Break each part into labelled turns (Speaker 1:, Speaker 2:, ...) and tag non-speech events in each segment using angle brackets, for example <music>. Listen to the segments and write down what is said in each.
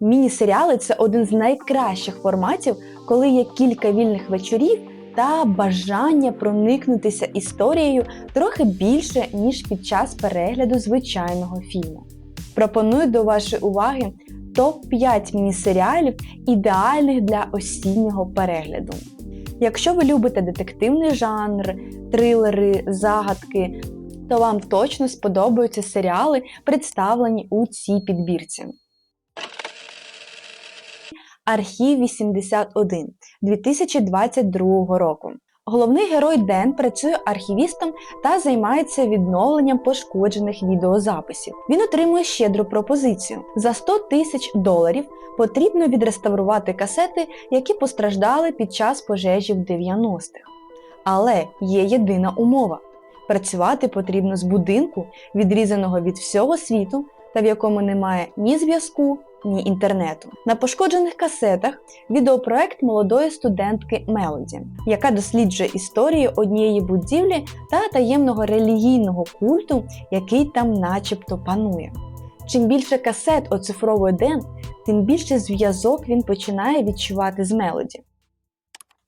Speaker 1: Міні-серіали це один з найкращих форматів, коли є кілька вільних вечорів та бажання проникнутися історією трохи більше, ніж під час перегляду звичайного фільму. Пропоную до вашої уваги топ-5 міні-серіалів, ідеальних для осіннього перегляду. Якщо ви любите детективний жанр, трилери, загадки, то вам точно сподобаються серіали, представлені у цій підбірці. Архів 81 2022 року. Головний герой Ден працює архівістом та займається відновленням пошкоджених відеозаписів. Він отримує щедру пропозицію. За 100 тисяч доларів потрібно відреставрувати касети, які постраждали під час пожежі в 90-х. Але є єдина умова: працювати потрібно з будинку, відрізаного від всього світу, та в якому немає ні зв'язку, ні інтернету. На пошкоджених касетах відеопроект молодої студентки Мелоді, яка досліджує історію однієї будівлі та таємного релігійного культу, який там начебто панує. Чим більше касет оцифровує Ден, тим більше зв'язок він починає відчувати з Мелоді.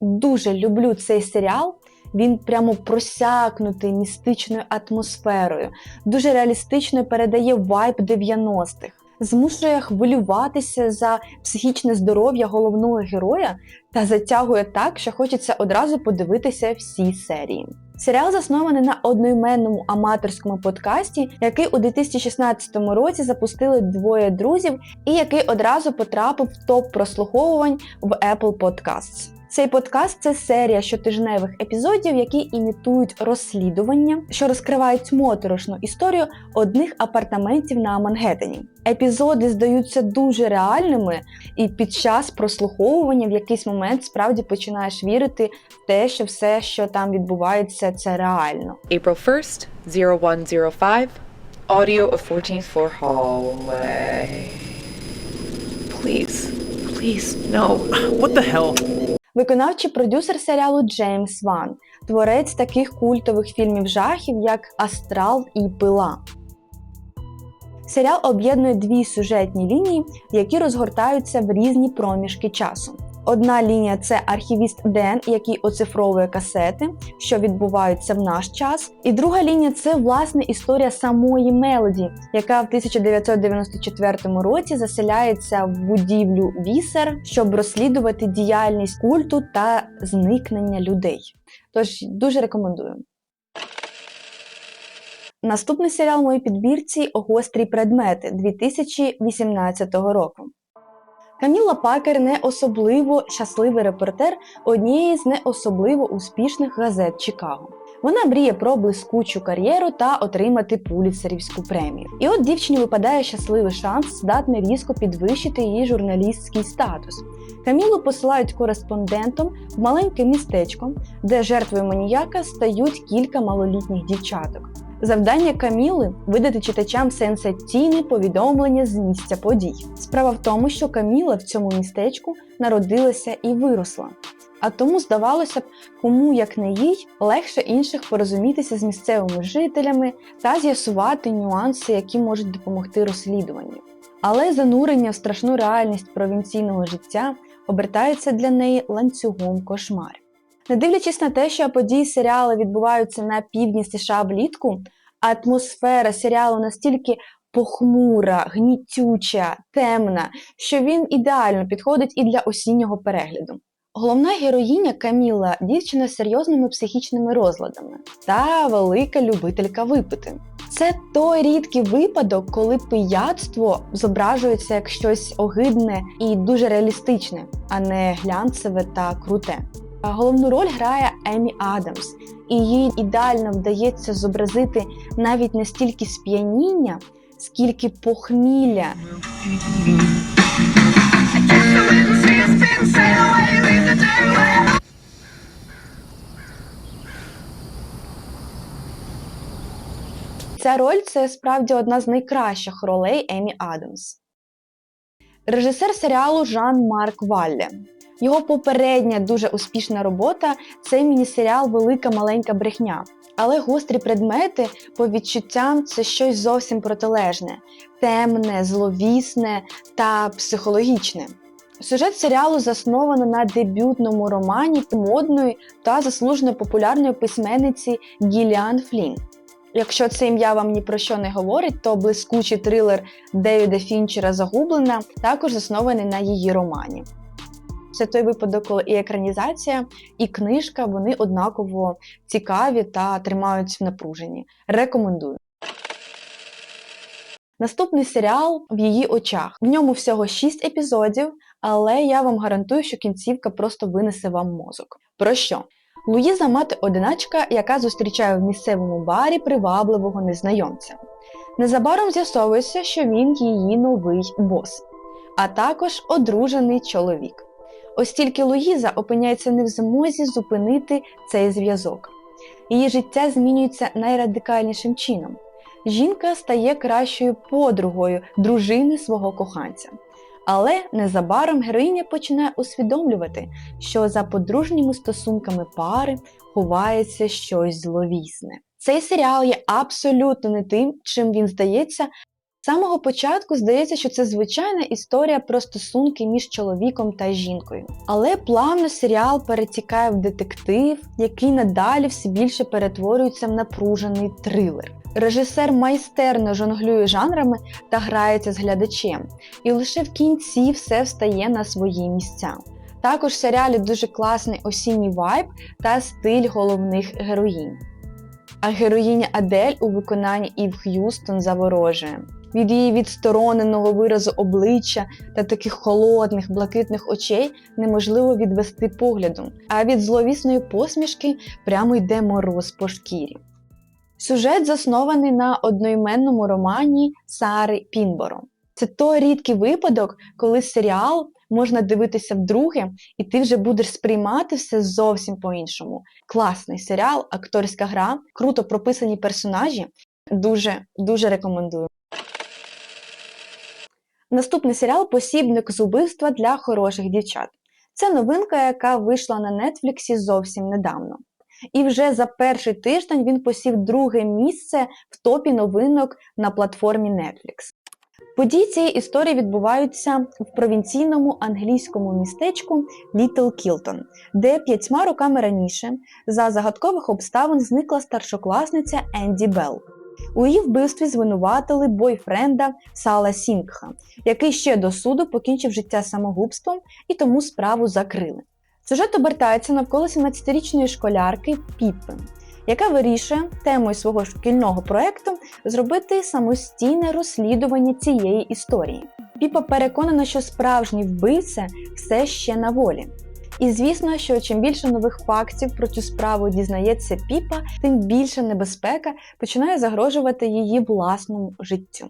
Speaker 1: Дуже люблю цей серіал. Він прямо просякнутий містичною атмосферою, дуже реалістично передає вайб 90-х, змушує хвилюватися за психічне здоров'я головного героя та затягує так, що хочеться одразу подивитися всі серії. Серіал заснований на одноіменному аматорському подкасті, який у 2016 році запустили двоє друзів, і який одразу потрапив в топ прослуховувань в Apple Podcasts. Цей подкаст це серія щотижневих епізодів, які імітують розслідування, що розкривають моторошну історію одних апартаментів на Мангеттені. Епізоди здаються дуже реальними, і під час прослуховування в якийсь момент справді починаєш вірити в те, що все, що там відбувається, це реально.
Speaker 2: April 1st, 0105, audio of 14th floor hallway. Please, please, no. <laughs>
Speaker 3: What the hell?
Speaker 1: Виконавчий продюсер серіалу Джеймс Ван, творець таких культових фільмів жахів, як Астрал і Пила. Серіал об'єднує дві сюжетні лінії, які розгортаються в різні проміжки часу. Одна лінія це архівіст Ден, який оцифровує касети, що відбуваються в наш час. І друга лінія це власне історія самої Мелоді, яка в 1994 році заселяється в будівлю Вісер, щоб розслідувати діяльність культу та зникнення людей. Тож дуже рекомендую. Наступний серіал в моїй підбірці Гострі предмети 2018 року. Каміла Пакер не особливо щасливий репортер однієї з не особливо успішних газет Чикаго. Вона мріє про блискучу кар'єру та отримати пуліцерівську премію. І от дівчині випадає щасливий шанс, здатний різко підвищити її журналістський статус. Камілу посилають кореспондентом в маленьке містечко, де жертвою маніяка стають кілька малолітніх дівчаток. Завдання Каміли видати читачам сенсаційне повідомлення з місця подій. Справа в тому, що Каміла в цьому містечку народилася і виросла. А тому здавалося б, кому як не їй легше інших порозумітися з місцевими жителями та з'ясувати нюанси, які можуть допомогти розслідуванню. Але занурення в страшну реальність провінційного життя обертається для неї ланцюгом кошмарів. Не дивлячись на те, що події серіалу відбуваються на півдні США влітку, атмосфера серіалу настільки похмура, гнітюча, темна, що він ідеально підходить і для осіннього перегляду. Головна героїня Каміла дівчина з серйозними психічними розладами та велика любителька випити. Це той рідкий випадок, коли пияцтво зображується як щось огидне і дуже реалістичне, а не глянцеве та круте. Головну роль грає Емі Адамс, і їй ідеально вдається зобразити навіть не стільки сп'яніння, скільки похмілля. Ця роль це справді одна з найкращих ролей Емі Адамс. Режисер серіалу Жан Марк Валле. Його попередня дуже успішна робота це міні-серіал Велика маленька брехня. Але гострі предмети по відчуттям це щось зовсім протилежне, темне, зловісне та психологічне. Сюжет серіалу засновано на дебютному романі модної та заслужено популярної письменниці Гіліан Флін. Якщо це ім'я вам ні про що не говорить, то блискучий трилер Девіда Фінчера Загублена також заснований на її романі. Це той випадок, коли і екранізація, і книжка вони однаково цікаві та тримають в напруженні. Рекомендую. Наступний серіал в її очах. В ньому всього 6 епізодів, але я вам гарантую, що кінцівка просто винесе вам мозок. Про що? Луїза мати одиначка, яка зустрічає в місцевому барі привабливого незнайомця. Незабаром з'ясовується, що він її новий бос, а також одружений чоловік. Ось тільки Луїза опиняється не в змозі зупинити цей зв'язок. Її життя змінюється найрадикальнішим чином. Жінка стає кращою подругою дружини свого коханця. Але незабаром героїня починає усвідомлювати, що за подружніми стосунками пари ховається щось зловісне. Цей серіал є абсолютно не тим, чим він здається. З самого початку здається, що це звичайна історія про стосунки між чоловіком та жінкою. Але плавно серіал перетікає в детектив, який надалі все більше перетворюється в напружений трилер. Режисер майстерно жонглює жанрами та грається з глядачем, і лише в кінці все встає на свої місця. Також в серіалі дуже класний осінній вайб та стиль головних героїнь. А героїня Адель у виконанні Ів Х'юстон заворожує. Від її відстороненого виразу обличчя та таких холодних блакитних очей неможливо відвести погляду, а від зловісної посмішки прямо йде мороз по шкірі. Сюжет заснований на одноіменному романі Сари Пінборо. Це той рідкий випадок, коли серіал можна дивитися вдруге, і ти вже будеш сприймати все зовсім по-іншому. Класний серіал, акторська гра, круто прописані персонажі. Дуже дуже рекомендую. Наступний серіал Посібник з убивства для хороших дівчат. Це новинка, яка вийшла на Нетфліксі зовсім недавно. І вже за перший тиждень він посів друге місце в топі новинок на платформі Netflix. Події цієї історії відбуваються в провінційному англійському містечку Літл Кілтон, де п'ятьма роками раніше за загадкових обставин зникла старшокласниця Енді Белл. У її вбивстві звинуватили бойфренда Сала Сінгха, який ще до суду покінчив життя самогубством і тому справу закрили. Сюжет обертається навколо 17-річної школярки Піппи, яка вирішує темою свого шкільного проекту зробити самостійне розслідування цієї історії. Піпа переконана, що справжній вбивця все ще на волі. І звісно, що чим більше нових фактів про цю справу дізнається Піпа, тим більше небезпека починає загрожувати її власному життю.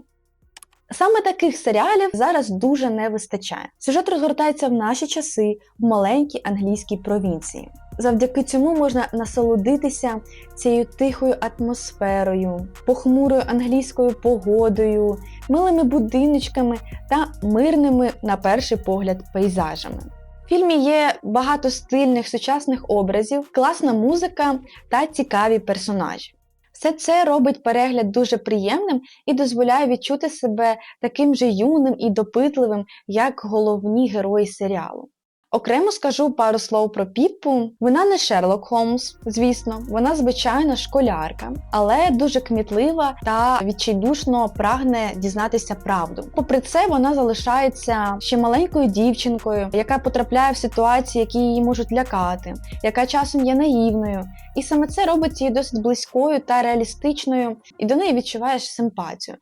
Speaker 1: Саме таких серіалів зараз дуже не вистачає. Сюжет розгортається в наші часи в маленькій англійській провінції. Завдяки цьому можна насолодитися цією тихою атмосферою, похмурою англійською погодою, милими будиночками та мирними, на перший погляд, пейзажами. В фільмі є багато стильних сучасних образів, класна музика та цікаві персонажі. Все це робить перегляд дуже приємним і дозволяє відчути себе таким же юним і допитливим, як головні герої серіалу. Окремо скажу пару слов про Піппу. Вона не Шерлок Холмс, звісно, вона звичайна школярка, але дуже кмітлива та відчайдушно прагне дізнатися правду. Попри це, вона залишається ще маленькою дівчинкою, яка потрапляє в ситуації, які її можуть лякати, яка часом є наївною. І саме це робить її досить близькою та реалістичною, і до неї відчуваєш симпатію.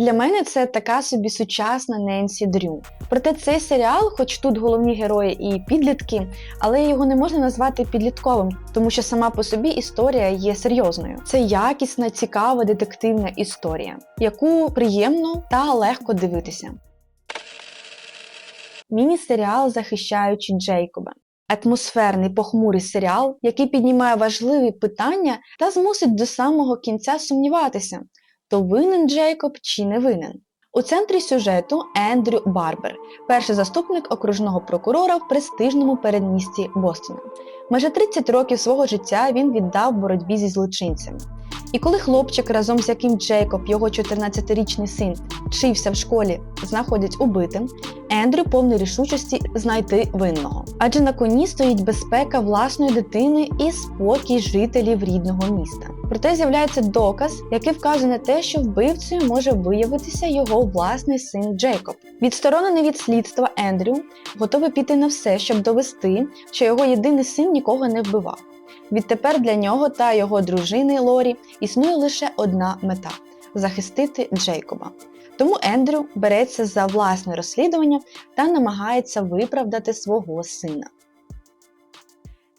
Speaker 1: Для мене це така собі сучасна Ненсі Дрю. Проте цей серіал, хоч тут головні герої і підлітки, але його не можна назвати підлітковим, тому що сама по собі історія є серйозною. Це якісна, цікава детективна історія, яку приємно та легко дивитися. Міні-серіал Захищаючи Джейкоба. Атмосферний похмурий серіал, який піднімає важливі питання та змусить до самого кінця сумніватися, то винен Джейкоб чи не винен. У центрі сюжету Ендрю Барбер, перший заступник окружного прокурора в престижному передмісті Бостона. Майже 30 років свого життя він віддав боротьбі зі злочинцями. І коли хлопчик, разом з яким Джейкоб, його 14-річний син, вчився в школі, знаходять убитим, Ендрю повний рішучості знайти винного. Адже на коні стоїть безпека власної дитини і спокій жителів рідного міста. Проте з'являється доказ, який вказує на те, що вбивцею може виявитися його власний син Джейкоб. Відсторонений від слідства Ендрю готовий піти на все, щоб довести, що його єдиний син нікого не вбивав. Відтепер для нього та його дружини Лорі існує лише одна мета захистити Джейкоба. Тому Ендрю береться за власне розслідування та намагається виправдати свого сина.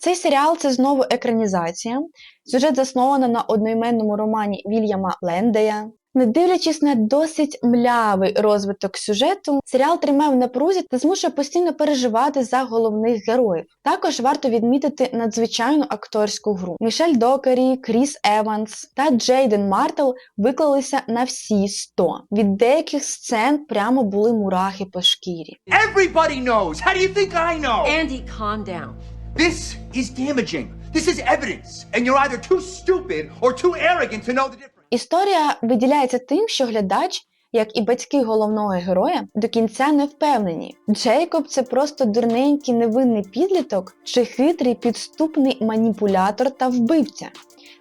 Speaker 1: Цей серіал це знову екранізація. Сюжет засновано на одноіменному романі Вільяма Лендея. Не дивлячись на досить млявий розвиток сюжету, серіал тримає в напрузі та змушує постійно переживати за головних героїв. Також варто відмітити надзвичайну акторську гру. Мішель Докері, Кріс Еванс та Джейден Мартел виклалися на всі 100. Від деяких сцен прямо були мурахи по шкірі.
Speaker 3: Everybody knows. How do you think I know?
Speaker 4: Andy, calm down.
Speaker 3: This is damaging. This is evidence. And you're either too stupid or too arrogant to know the difference.
Speaker 1: Історія виділяється тим, що глядач, як і батьки головного героя, до кінця не впевнені. Джейкоб це просто дурненький невинний підліток чи хитрий підступний маніпулятор та вбивця.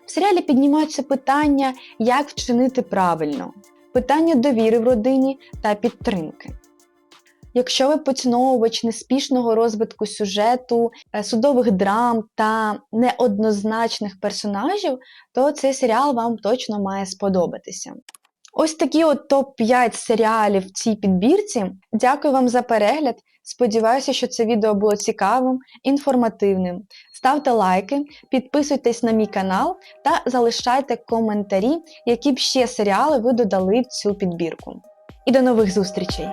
Speaker 1: В серіалі піднімаються питання, як вчинити правильно, питання довіри в родині та підтримки. Якщо ви поціновувач неспішного розвитку сюжету, е, судових драм та неоднозначних персонажів, то цей серіал вам точно має сподобатися. Ось такі от топ-5 серіалів в цій підбірці. Дякую вам за перегляд. Сподіваюся, що це відео було цікавим, інформативним. Ставте лайки, підписуйтесь на мій канал та залишайте коментарі, які б ще серіали ви додали в цю підбірку. І до нових зустрічей!